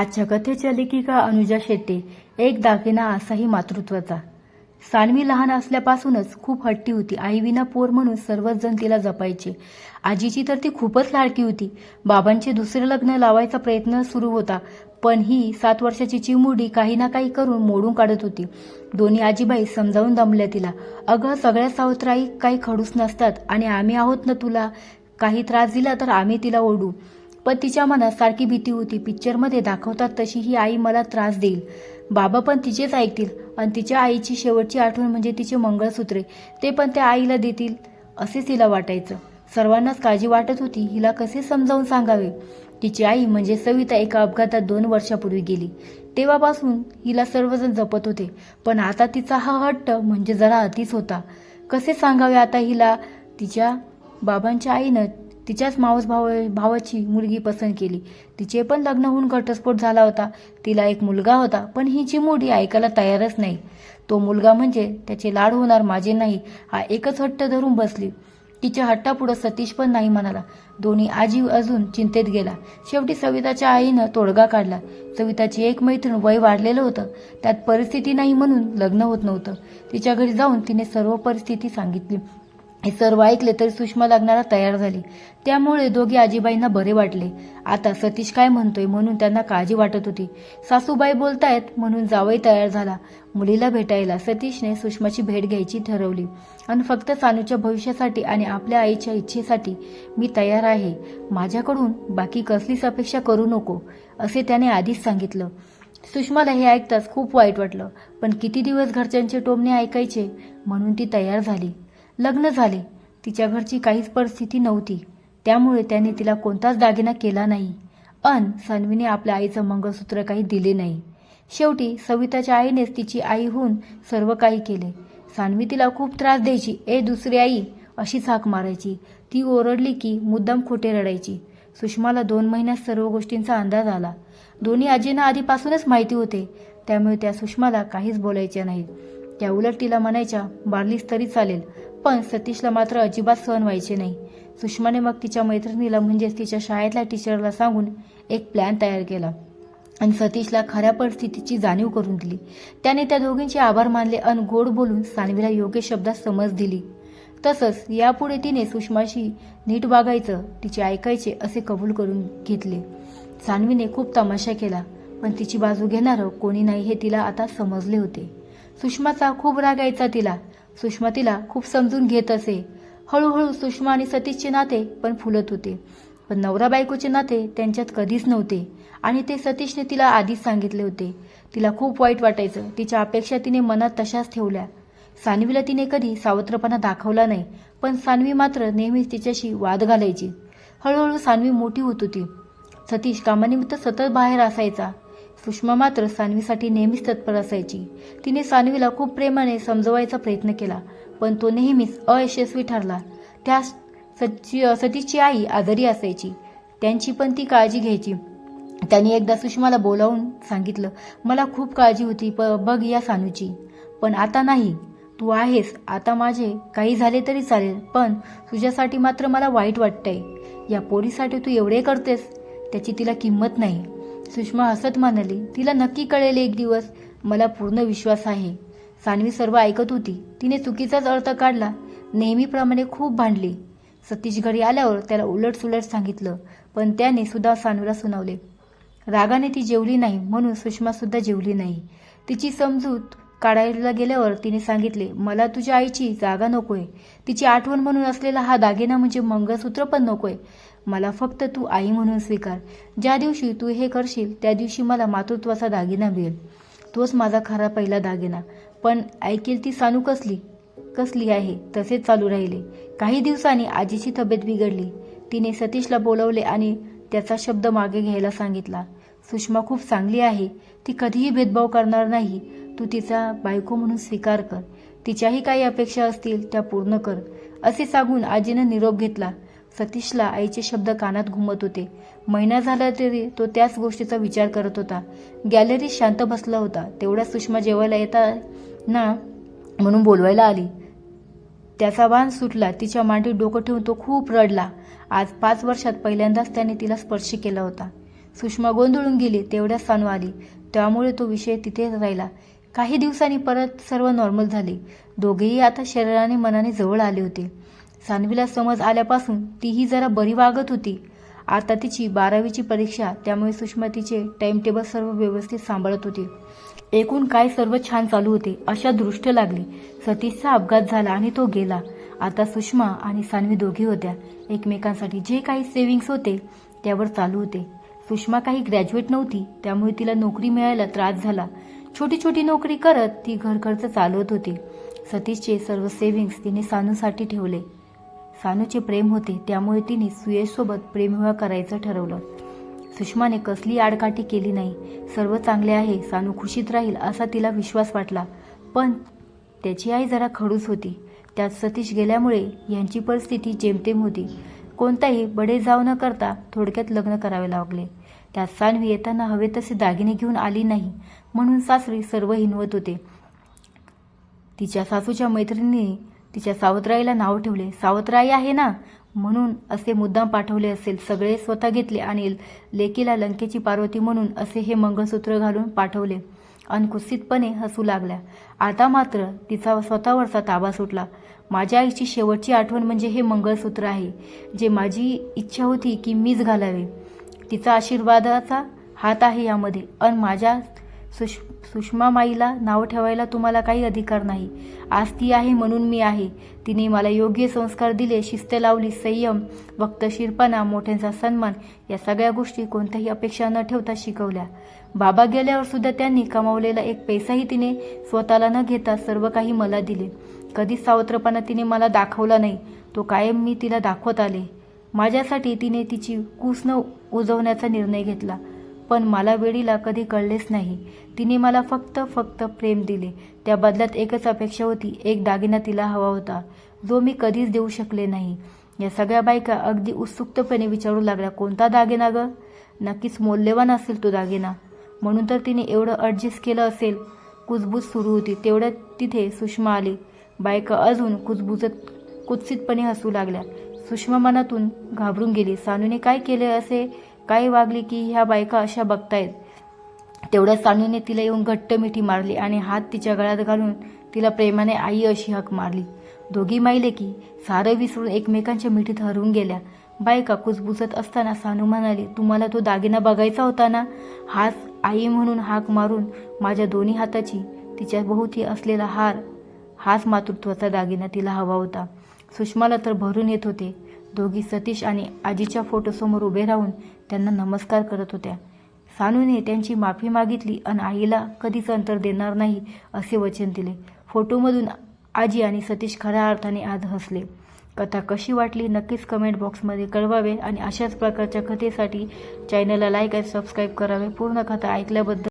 आजच्या कथेच्या लेखिका अनुजा शेट्टे एक दागिना असाही मातृत्वाचा. सानवी लहान असल्यापासूनच खूप हट्टी होती. आईविना पोर म्हणून सर्वच जण तिला जपायचे. आजीची तर ती खूपच लाडकी होती. बाबांचे दुसरे लग्न लावायचा प्रयत्न सुरू होता. पण ही सात वर्षाची चिमुडी काही ना काही करून मोडून काढत होती. दोन्ही आजीबाई समजावून दमल्या तिला. अगं सगळ्या सावत्राई काही खडूस नसतात आणि आम्ही आहोत ना तुला. काही त्रास दिला तर आम्ही तिला ओढू. पण तिच्या मनात सारखी भीती होती. पिक्चरमध्ये दाखवतात तशी ही आई मला त्रास देईल. बाबा पण तिचेच ऐकतील आणि तिच्या आईची शेवटची आठवण म्हणजे तिचे मंगळसूत्रे. ते पण त्या आईला देतील असेच तिला वाटायचं. सर्वांनाच काळजी वाटत होती. हिला कसे समजावून सांगावे? तिची आई म्हणजे सविता एका अपघातात दोन वर्षापूर्वी गेली. तेव्हापासून हिला सर्वजण जपत होते. पण आता तिचा हा हट्ट म्हणजे जरा अतिच होता. कसे सांगावे आता हिला? तिच्या बाबांच्या आईनं तिच्याच मावस भाव भावाची मुलगी पसंत केली. तिचे पण लग्न होऊन घटस्फोट झाला होता. तिला एक मुलगा होता पण हिची मुडी ऐकायला तयारच नाही. तो मुलगा म्हणजे त्याचे लाड होणार माझे नाही हा एकच हट्ट धरून बसली. तिच्या हट्टापुढं सतीश पण नाही म्हणाला. दोन्ही आजी अजून चिंतेत गेला. शेवटी सविताच्या आईनं तोडगा काढला. सविताची एक मैत्रीण वय वाढलेलं होतं. त्यात परिस्थिती नाही म्हणून लग्न होत नव्हतं. तिच्या घरी जाऊन तिने सर्व परिस्थिती सांगितली. हे सर्व ऐकले तरी सुषमा लग्नाला तयार झाली. त्यामुळे दोघी आजीबाईंना बरे वाटले. आता सतीश काय म्हणतोय म्हणून त्यांना काळजी वाटत होती. सासूबाई बोलतायत म्हणून जावई तयार झाला. मुलीला भेटायला सतीशने सुषमाची भेट घ्यायची ठरवली. आणि फक्त सानूच्या भविष्यासाठी आणि आपल्या आईच्या इच्छेसाठी मी तयार आहे. माझ्याकडून बाकी कसलीच अपेक्षा करू नको असे त्याने आधीच सांगितलं. सुषमाला हे ऐकताच खूप वाईट वाटलं. पण किती दिवस घरच्यांचे टोमणे ऐकायचे? म्हणून ती तयार झाली. लग्न झाले. तिच्या घरची काहीच परिस्थिती नव्हती. त्यामुळे त्याने तिला कोणताच दागिना केला नाही. अन सानवीने आपल्या आईचं मंगळसूत्र काही दिले नाही. शेवटी सविताच्या आईनेच तिची आई होऊन सर्व काही केले. सानवी तिला खूप त्रास द्यायची. ए दुसरी आई अशी हाक मारायची. ती ओरडली की मुद्दाम खोटे रडायची. सुषमाला दोन महिन्यात सर्व गोष्टींचा अंदाज आला. दोन्ही आजींना आधीपासूनच माहिती होते. त्यामुळे त्या सुषमाला काहीच बोलायच्या नाहीत. त्या उलट तिला म्हणायच्या बारलीस तरी चालेल पण सतीशला मात्र अजिबात सहन व्हायचे नाही. सुषमाने मग तिच्या मैत्रिणीला म्हणजेच तिच्या शाळेतल्या टीचरला सांगून एक प्लॅन तयार केला आणि सतीशला खऱ्या परिस्थितीची जाणीव करून दिली. त्याने त्या दोघींचे आभार मानले आणि गोड बोलून सानवीला योग्य शब्दात समज दिली. तसंच यापुढे तिने सुषमाशी नीट वागायचं तिचे ऐकायचे असे कबूल करून घेतले. सानवीने खूप तमाशा केला पण तिची बाजू घेणारं कोणी नाही हे तिला आता समजले होते. सुषमाचा खूप राग यायचा तिला. सुषमा तिला खूप समजून घेत असे. हळूहळू सुषमा आणि सतीशचे नाते पण फुलत होते. पण नवरा बायकोचे नाते त्यांच्यात कधीच नव्हते. आणि ते सतीशने तिला आधीच सांगितले होते. तिला खूप वाईट वाटायचं. तिच्या अपेक्षा तिने मनात तशाच ठेवल्या. सानवीला तिने कधी सावत्रपणा दाखवला नाही पण सानवी मात्र नेहमीच तिच्याशी वाद घालायची. हळूहळू सानवी मोठी होत होती. सतीश कामानिमित्त सतत बाहेर असायचा. सुषमा मात्र सानवीसाठी नेहमीच तत्पर असायची. तिने सानवीला खूप प्रेमाने समजवायचा प्रयत्न केला पण तो नेहमीच अयशस्वी ठरला. त्या सची सतीची आई आजारी असायची. त्यांची पण ती काळजी घ्यायची. त्यांनी एकदा सुषमाला बोलावून सांगितलं मला खूप काळजी होती प बघ या सानूची पण आता नाही. तू आहेस. आता माझे काही झाले तरी चालेल पण तुझ्यासाठी मात्र मला वाईट वाटतंय. या पोरीसाठी तू एवढे करतेस त्याची तिला किंमत नाही. सुषमा हसत म्हणाली तिला नक्की कळेल एक दिवस. मला पूर्ण विश्वास आहे. सानवी सर्व ऐकत होती. तिने चुकीचाच अर्थ काढला. नेहमीप्रमाणे खूप भांडली. सतीश घरी आल्यावर त्याला उलट सुलट सांगितलं पण त्याने सुद्धा सानूला सुनावले. रागाने ती जेवली नाही म्हणून सुषमा सुद्धा जेवली नाही. तिची समजूत काढायला गेल्यावर तिने सांगितले मला तुझ्या आईची जागा नकोय. तिची आठवण म्हणून असलेला हा दागिना म्हणजे मंगळसूत्र पण नकोय. मला फक्त तू आई म्हणून स्वीकार. ज्या दिवशी तू हे करशील त्या दिवशी मला मातृत्वाचा दागिना मिळेल. तोच माझा खरा पहिला दागिना. पण ऐकेल ती सानू कसली? कसली आहे? तसेच चालू राहिले. काही दिवसांनी आजीची तब्येत बिघडली. तिने सतीशला बोलवले आणि त्याचा शब्द मागे घ्यायला सांगितला. सुषमा खूप चांगली आहे. ती कधीही भेदभाव करणार नाही. तू तिचा बायको म्हणून स्वीकार कर. तिच्याही काही अपेक्षा असतील त्या पूर्ण कर. असे सांगून आजीनं निरोप घेतला. सतीशला आईचे शब्द कानात घुमत होते. महिना झाला तरी तो त्याच गोष्टीचा विचार करत होता. गॅलरीत शांत बसला होता. तेवढ्या सुषमा जेवायला येता ना म्हणून बोलवायला आली. त्याचा वाण सुटला. तिच्या मांडीत डोकं ठेवून तो खूप रडला. आज पाच वर्षात पहिल्यांदाच त्याने तिला स्पर्श केला होता. सुषमा गोंधळून गेली. तेवढ्याच सानू आली. त्यामुळे तो विषय तिथेच राहिला. काही दिवसांनी परत सर्व नॉर्मल झाले. दोघेही आता शरीराने मनाने जवळ आले होते. सानवीला समज आल्यापासून तीही जरा बरी वागत होती. आता तिची बारावीची परीक्षा त्यामुळे सुषमा तिचे टाइमटेबल सर्व व्यवस्थित सांभाळत होती. एकूण काय सर्व छान चालू होते अशा दृष्ट लागली. सतीशचा अपघात झाला आणि तो गेला. आता सुषमा आणि सानवी दोघी होत्या. एकमेकांसाठी जे काही सेव्हिंग्स होते त्यावर चालू होते. सुषमा काही ग्रॅज्युएट नव्हती त्यामुळे तिला नोकरी मिळायला त्रास झाला. छोटी छोटी नोकरी करत ती घरखर्च चालवत होती. सतीशचे सर्व सेव्हिंग्स तिने सानूसाठी ठेवले. सानूचे प्रेम होते त्यामुळे तिने सुयशसोबत प्रेमविवाह करायचं ठरवलं. सुषमाने कसली आडकाठी केली नाही. सर्व चांगले आहे सानू खुशीत राहील असा तिला विश्वास वाटला. पण त्याची आई जरा खडूस होती. त्यात सतीश गेल्यामुळे यांची परिस्थिती जेमतेम होती. कोणताही बडे जाव न करता थोडक्यात लग्न करावे लागले. त्यात सानवी येताना हवे तसे दागिने घेऊन आली नाही म्हणून सासरी सर्व हिनवत होते. तिच्या सासूच्या मैत्रिणीने तिच्या सावत्राईला नाव ठेवले. सावत्राई आहे ना? म्हणून असे मुद्दाम पाठवले असेल. सगळे स्वतः घेतले आणि लेकीला लंकेची पार्वती म्हणून असे हे मंगळसूत्र घालून पाठवले. अनकुसितपणे हसू लागल्या. आता मात्र तिचा स्वतःवरचा ताबा सुटला. माझ्या आईची शेवटची आठवण म्हणजे हे मंगळसूत्र आहे जे माझी इच्छा होती की मीच घालावे. तिचा आशीर्वादाचा हात आहे यामध्ये. अन माझ्या सुष सुषमा माईला नाव ठेवायला तुम्हाला काही अधिकार नाही. आज ती आहे म्हणून मी आहे. तिने मला योग्य संस्कार दिले शिस्त लावली संयम वक्तशीरपणा मोठ्यांचा सन्मान या सगळ्या गोष्टी कोणत्याही अपेक्षा न ठेवता शिकवल्या. बाबा गेल्यावर सुद्धा त्यांनी कमावलेला एक पैसाही तिने स्वतःला न घेता सर्व काही मला दिले. कधीच सावत्रपणा तिने मला दाखवला नाही. तो कायम मी तिला दाखवत आले. माझ्यासाठी तिने तिची कूस न उजवण्याचा निर्णय घेतला. पण मला वेळीला कधी कळलेच नाही. तिने मला फक्त फक्त प्रेम दिले. त्या बदल्यात एकच अपेक्षा होती. एक दागिना तिला हवा होता जो मी कधीच देऊ शकले नाही. या सगळ्या बायका अगदी उत्सुकपणे विचारू लागल्या कोणता दागिना ग? नक्कीच मौल्यवान असेल तो दागिना. म्हणून तर तिने एवढं ॲडजस्ट केलं असेल कुजबूज सुरू होती. तेवढ्यात तिथे सुषमा आली. बायका अजून कुजबुजत कुत्सितपणे हसू लागल्या. सुषमा मनातून घाबरून गेली. सानूने काय केले असे? काही वागली की ह्या बायका अशा बघतायत. तेवढ्या सानूने तिला येऊन घट्ट मिठी मारली आणि हात तिच्या गळ्यात घालून तिला प्रेमाने आई अशी हक मारली. दोघी माहिले की सारं विसरून एकमेकांच्या मिठीत हरवून गेल्या. बायका कुजबुजत असताना सानू म्हणाली तुम्हाला तो दागिना बघायचा होता ना? हाच आई म्हणून हाक मारून माझ्या दोन्ही हाताची तिच्या भोवती असलेला हार हाच मातृत्वाचा दागिना तिला हवा होता. सुषमाला तर भरून येत होते. दोघी सतीश आणि आजीच्या फोटोसमोर उभे राहून त्यांना नमस्कार करत होत्या. सानूने त्यांची माफी मागितली आणि आईला कधीच अंतर देणार नाही असे वचन दिले. फोटोमधून आजी आणि सतीश खऱ्या अर्थाने आज हसले. कथा कशी वाटली नक्कीच कमेंट बॉक्समध्ये कळवावे आणि अशाच प्रकारच्या कथेसाठी चॅनलला लाईक आणि सबस्क्राईब करावे. पूर्ण कथा ऐकल्याबद्दल